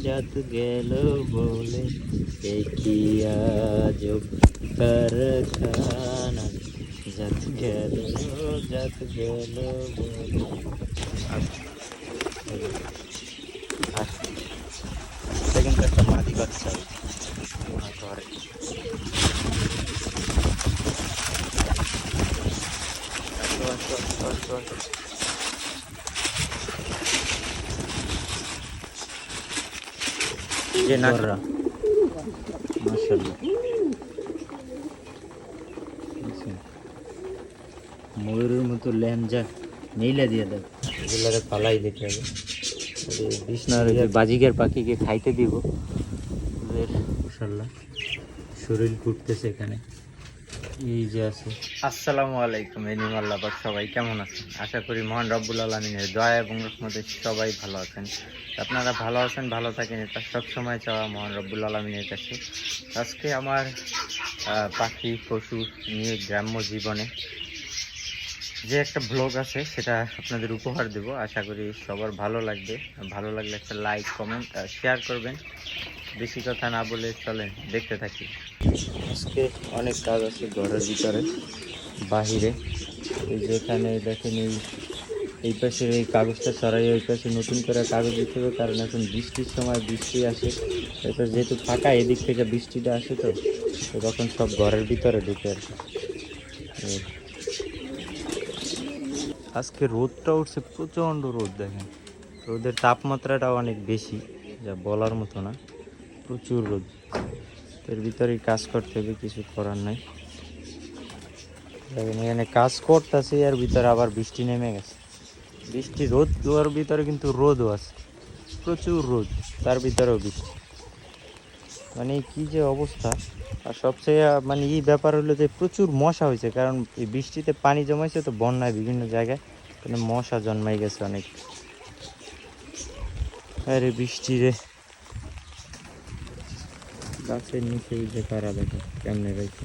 জাত গেল বলে কি আজব কারখানা জাত গেল জাত গেল বলে এটা কিন্তু একটা মাটি বাচ্চা আমার ঘরে আসো আসো আসো আসো আসো যে নাকরা মাশাআল্লাহ। ময়ূরের মতো ল্যাঞ্জা নেইলা দিয়ে দেয় এগুলোকে পালাই দিতে হবে। বিষ্ণার বাজিকের পাখিকে খাইতে দিব। ওদের মাশাআল্লাহ। শরীর ঘুরতেছে এখানে। আসসালামু আলাইকুম এনিম আল্লাহবাক সবাই কেমন আছেন? আশা করি মহান রব্বুল আলমিনের দয়া এবং রহমতে সবাই ভালো আছেন। আপনারা ভালো আছেন, ভালো থাকেন, এটা সবসময় চাওয়া মহান রব্বুল আলমিনের কাছে। আজকে আমার পাখি, পশু নিয়ে গ্রাম্য জীবনে যে একটা ব্লগ আছে, সেটা আপনাদের উপহার দেব। আশা করি সবার ভালো লাগবে। ভালো লাগলে একটা লাইক, কমেন্ট শেয়ার করবেন। বেশি কথা না বলে চলেন, দেখতে থাকি। আজকে অনেক কাজ আছে ঘরের ভিতরে, বাহিরে। এই যেখানে দেখেন এই এই পাশের এই কাগজটা সরাই ওই পাশে নতুন করে কাগজ দিতে হবে, কারণ এখন বৃষ্টির সময় বৃষ্টি আসে। এরপর যেহেতু ফাঁকা, এদিক থেকে বৃষ্টিটা আসে তো তখন সব ঘরের ভিতরে ঢুকে আর আজকে রোদটা উঠছে, প্রচণ্ড রোদ দেখেন। রোদের তাপমাত্রাটাও অনেক বেশি, যা বলার মতো না। প্রচুর রোদ। এর ভিতরেই কাজ করতে হবে, কিছু করার নাই। দেখেন, এখানে কাজ করতেছে, এর ভিতরে আবার বৃষ্টি নেমে গেছে। বৃষ্টি রোদ ওর ভিতরে কিন্তু রোদও আছে, প্রচুর রোদ, তার ভিতরেও বৃষ্টি। মানে কি যে অবস্থা। আর সবচেয়ে মানে এই ব্যাপার হলো যে প্রচুর মশা হয়েছে, কারণ এই বৃষ্টিতে পানি জমাইছে তো বন্যায় বিভিন্ন জায়গায় মানে মশা জন্মাই গেছে অনেক। আরে বৃষ্টি রে। গাছের নিচে এই যে কারা দেখো, কেমনে রয়েছে।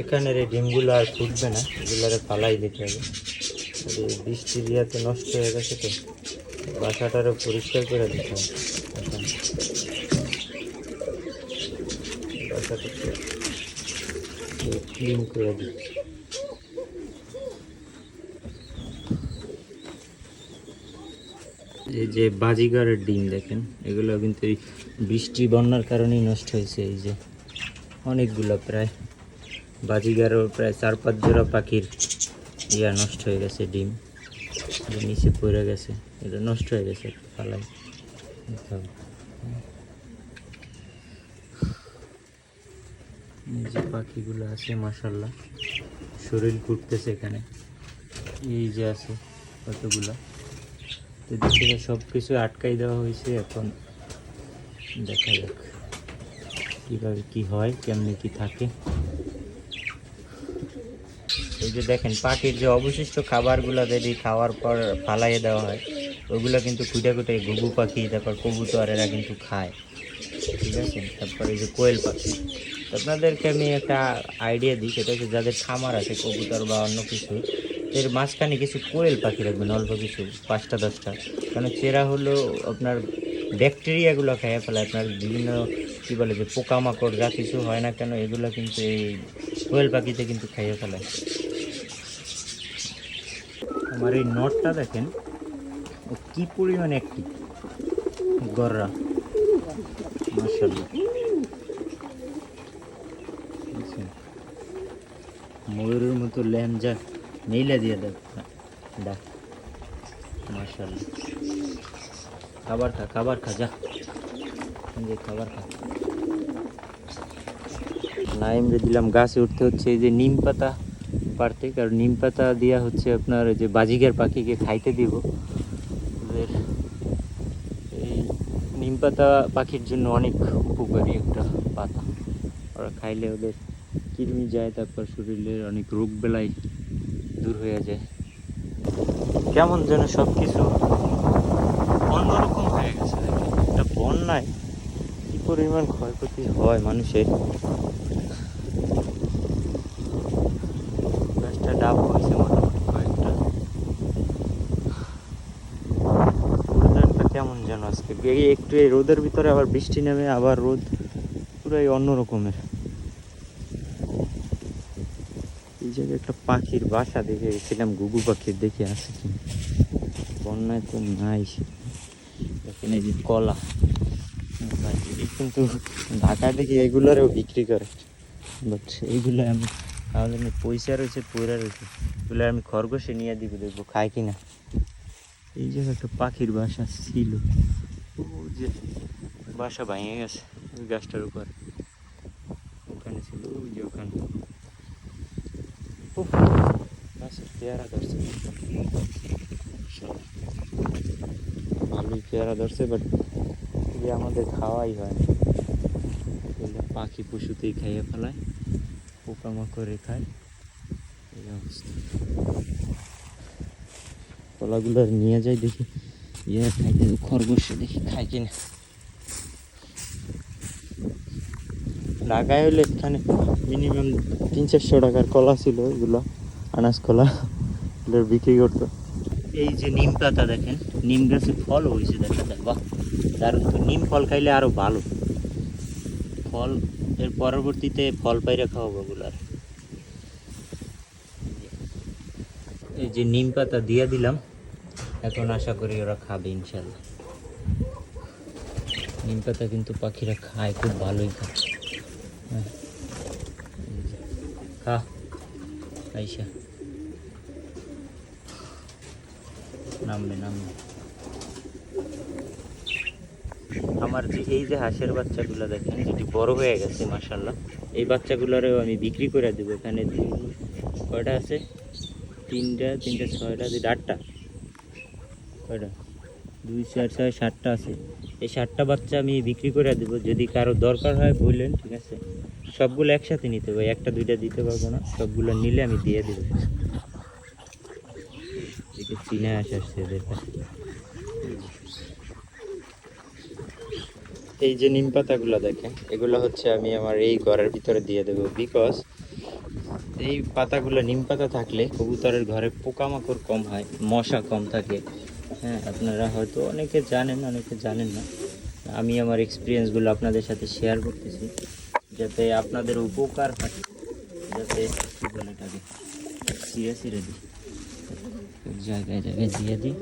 এখানে রে ডিমগুলো আর ফুটবে না, এগুলারে পালাই দিতে হবে। এই বৃষ্টির নষ্ট হয়ে গেছে তো, বাসাটারও পরিষ্কার করে দিতে হবে। বাসাটাকে ক্লিন করে দিচ্ছি। এই যে বাজিগারের ডিম দেখেন, এগুলো কিন্তু এই বৃষ্টি, বন্যার কারণেই নষ্ট হয়েছে এই যে। অনেকগুলো প্রায় বাজিগারও প্রায় চার পাঁচ জোড়া পাখির ইয়া নষ্ট হয়ে গেছে ডিম। নিচে পড়ে গেছে, এটা নষ্ট হয়ে গেছে ফালাই যে পাখিগুলো আছে মাসাল্লাহ শরীর ঘুরতেছে এখানে। এই যে আছে কতগুলা? এদিক থেকে সব কিছু আটকাই দেওয়া হয়েছে, এখন দেখা যাক কীভাবে কি হয়, কেমনি কি থাকে। এই যে দেখেন, পাখির যে অবশিষ্ট খাবারগুলো যদি খাওয়ার পর ফালাইয়ে দেওয়া হয়, ওগুলো কিন্তু কুটে কুটে ঘুঘু পাখি, তারপর কবুতর এরা কিন্তু খায়। ঠিক আছে? তারপর এই যে কোয়েল পাখি। আপনাদেরকে আমি একটা আইডিয়া দিই, সেটা হচ্ছে যাদের খামার আছে, কবুতর বা অন্য কিছু এর মাঝখানে কিছু কোয়েল পাখি রাখবেন, অল্প কিছু, পাঁচটা, দশটা। কারণ চেরা হলো আপনার ব্যাকটেরিয়াগুলো খেয়ে ফেলে, আপনার বিভিন্ন, কী বলে যে, পোকামাকড়, যা কিছু হয় না কেন, এগুলো কিন্তু এই কোয়েল পাখিতে কিন্তু খাইয়ে ফেলে। আমার এই নটটা দেখেন কি পরিমাণ একটি গররা। মার্শাল্লাহ ময়ূরের মতো ল্যাঞ্জা নীলা দিয়ে দেখ ডাক মার্শাল্লাহ খাবার খা খাবার খা, যা। যে খাবার খা। নাইমরে দিলাম, গাছে উঠতে হচ্ছে এই যে নিম পাতা পারতে কারণ নিম পাতা দেওয়া হচ্ছে আপনার যে বাজিকের পাখিকে খাইতে দিব। ওদের এই নিম পাতা পাখির জন্য অনেক উপকারী একটা পাতা। ওরা খাইলে ওদের কৃমি যায়, তারপর শরীরের অনেক রোগ বেলায় দূর হয়ে যায়। কেমন যেন সব কিছু অন্যরকম হয়ে গেছে। একটা বন্যায় কি পরিমাণ ক্ষয়ক্ষতি হয় মানুষের। গাছটা ডাব হয়েছে মোটামুটি কয়েকটা। ওয়েদারটা কেমন যেন আজকে। একটু এই রোদের ভিতরে আবার বৃষ্টি নেমে আবার রোদ পুরাই অন্য রকমের এই জায়গায় একটা পাখির বাসা দেখে গেছিলাম, গুগু পাখির দেখে আছে কি বন্যায় তো নাই দেখেন এই যে কলা কিন্তু ঢাকায় দেখি এগুলোরও বিক্রি করে। বাট এইগুলো আমি আমাদের পয়সা রয়েছে, পয়রা রয়েছে। এগুলো আমি খরগোশে নিয়ে দিব, দেখব খায় কিনা। এই জায়গায় একটা পাখির বাসা ছিল। ও যে বাসা ভাঙে গেছে গাছটার উপর। ওখানে ছিল, ওই যে ওখানে। উফ, গাছের পেয়ারা ধরছে ভালোই পেয়ারা ধরছে বাট আমাদের খাওয়াই হয় না পাখি পশুতেই খাইয়ে ফেলায় পোকামাকড়ে খায় এই অবস্থা কলাগুলো নিয়ে যাই দেখি ইয়ে খাইতে খরগোশে দেখি খাই কিনা ঢাকায় হলে এখানে মিনিমাম তিন চারশো টাকার কলা ছিল এগুলো, আনাজ কলা, এগুলো বিক্রি করতো। এই যে নিম পাতা দেখেন, নিম গাছে ফল হয়েছে, দেখা যায়। বাহ, দারুণ। তো নিম ফল খাইলে আরও ভালো। ফল, এর পরবর্তীতে ফল পাইরা খাওয়াবো ওগুলার এই যে নিম পাতা দিয়ে দিলাম, এখন আশা করি ওরা খাবে ইনশাল্লাহ নিম পাতা কিন্তু পাখিরা খায়, খুব ভালোই খায়। খা নামবে নামবে আমার যে এই যে হাঁসের বাচ্চাগুলো দেখেন, যেটি বড় হয়ে গেছে মাসাল্লাহ এই বাচ্চাগুলোরও আমি বিক্রি করে দেবো। এখানে কয়টা আছে? তিনটা তিনটা, ছয়টা, দুইটা, আটটা। কয়টা? দুই, চার, ছয়, সাতটা আছে। এই সাতটা বাচ্চা আমি বিক্রি করে দেবো। যদি কারও দরকার হয় বললেন, ঠিক আছে? সবগুলো একসাথে নিতে হবে। একটা, দুইটা দিতে পারব না। সবগুলো নিলে আমি দিয়ে দেবো। চীনা আসছে এই যে নিম পাতাগুলো দেখেন, এগুলো হচ্ছে আমি আমার এই ঘরের ভিতরে দিয়ে দেবো বিকজ এই পাতাগুলো নিম পাতা থাকলে কবুতরের ঘরে পোকামাকড় কম হয়, মশা কম থাকে। হ্যাঁ আপনারা হয়তো অনেকে জানেন অনেকে জানেন না। আমি আমার এক্সপিরিয়েন্সগুলো আপনাদের সাথে শেয়ার করতেছি, যাতে আপনাদের উপকার হয়। যাতে কী বলে এটাকে সিরে সিরে দিই। জায়গায় জায়গায় দিয়ে দিই,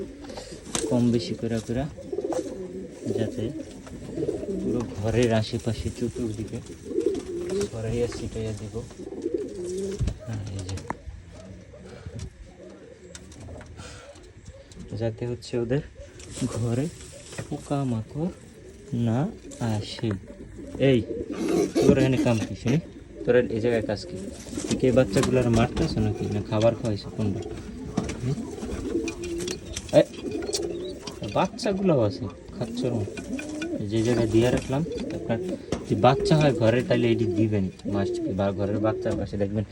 কম বেশি করে করে, যাতে পুরো ঘরের আশেপাশে চতুর্দিকে ছড়াইয়া ছিটাইয়া দিব হ্যাঁ, এই যে। যাতে হচ্ছে ওদের ঘরে পোকামাকড় না আসে। এই, তোর এখানে কাম কি শুনি? তোর এই জায়গায় কাজ কি? কে বাচ্চাগুলোর মারতেছ নাকি? না খাবার খাওয়াইছো কোনটা? বাচ্চাগুলো আছে, খাচ্ছ যে জায়গায় দিয়ে রাখলাম আপনার যে বাচ্চা হয় ঘরে তাহলে এটি দিবেন। মাছকে বা ঘরের বাচ্চার পাশে দেখবেন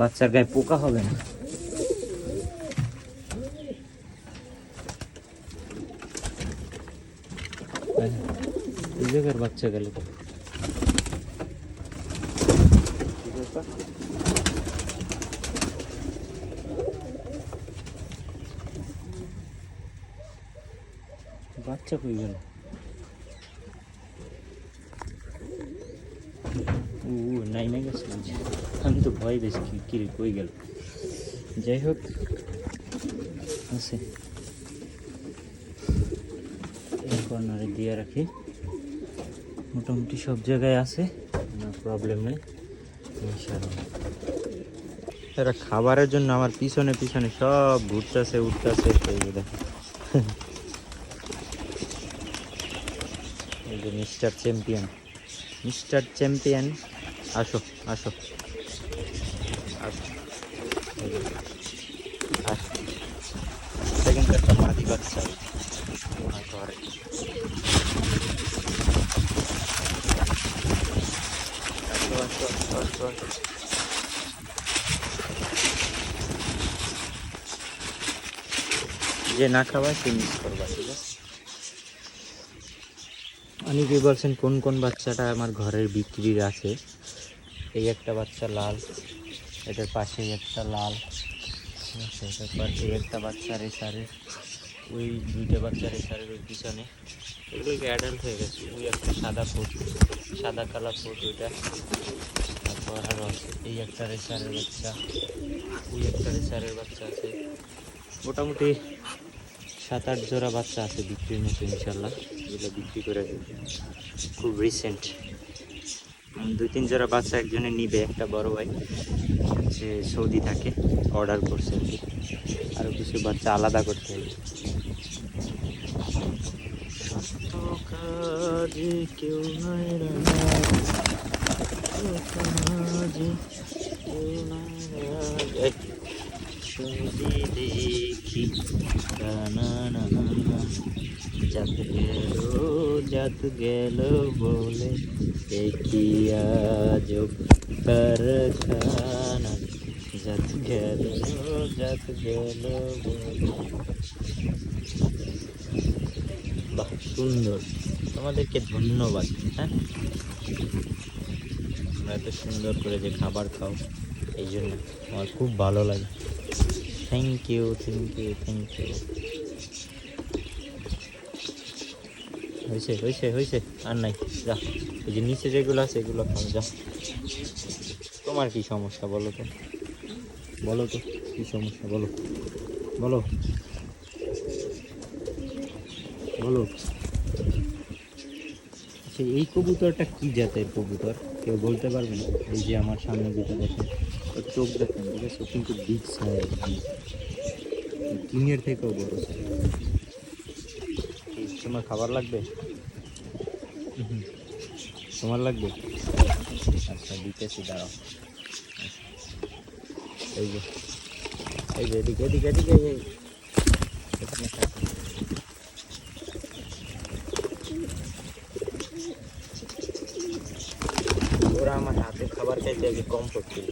বাচ্চার গায়ে পোকা হবে না হ্যাঁ, এই জায়গার বাচ্চা গেল তো কি ব্যাপার? বাচ্চা কই গেল ও নাই নাই গেছে বুঝি। আমি তো ভয় পেয়েছি কি কি রে, কই গেল যাই হোক আছে এই কর্নারে দিয়ে রাখি মোটামুটি সব জায়গায় আছে, কোনো প্রবলেম নেই, ইনশাআল্লাহ। এরা খাবারের জন্য আমার পিছনে পিছনে সব ঘুরতেছে, উঠতেছে মিস্টার চ্যাম্পিয়ন মিস্টার চ্যাম্পিয়ন আসো আসো এই যে, আসো সেকেন্ড একটা মাদি বাচ্চা আমার ঘরে আসো আসো আসো আসো আসো যে না খাওয়ায় সে মিস করবা, ঠিক আছে? অনেকে বলছেন, কোন কোন বাচ্চাটা আমার ঘরের বিক্রির আছে? এই একটা বাচ্চা লাল, এটার পাশে একটা লাল, ঠিক পাশে একটা বাচ্চা রেসারের ওই দুইটা বাচ্চা রেসারের ওই পিছনে। এগুলো অ্যাডাল্ট হয়ে গেছে? ওই একটা সাদা ফুট সাদা কালার ফুট ওইটা আছে এই একটা রেসারের বাচ্চা। ওই একটা রেসারের বাচ্চা আছে। মোটামুটি সাত, আট জোড়া বাচ্চা আছে বিক্রির মতো ইনশাল্লাহ এগুলো বিক্রি করে খুব রিসেন্ট দুই, তিন জোড়া বাচ্চা একজনে নিবে, একটা বড় ভাই। সে সৌদি থাকে অর্ডার করছে আরও কিছু বাচ্চা আলাদা করতে হবে। কেউ নাই দেখি জাত গেল জাত গেল বলে দেখি আজ কারখানা জাত গেল জাত গেল বলে বাহ সুন্দর। তোমাদেরকে ধন্যবাদ হ্যাঁ? তোমরা এত সুন্দর করে যে খাবার খাও, এই জন্য আমার খুব ভালো লাগে। Thank you thank you thank you হয়েছে হয়েছে হয়েছে, আর নাই, যা। ওই যে নিচে যেগুলো আছে, এগুলো খাও, যা। তোমার কি সমস্যা, বলো তো? বলো তো, কি সমস্যা, বলো। বলো। বলো। আচ্ছা এই কবুতরটা কি জাতের কবুতর? কেউ বলতে পারবে না। এই যে আমার সামনে যেটা দেখেন চোখ দেখেন, ঠিক আছে? কিন্তু বিগ সাইজ টিনের থেকেও বড় তোমার খাবার লাগবে? তোমার লাগবে? আচ্ছা দিতেছি, দাঁড়াও। এই যে এই যে, এদিকে এদিকে এদিকে এই, এই। এখানে থাকো। ওরা আমার হাতে খাবার খাইতে আগে কম করছিল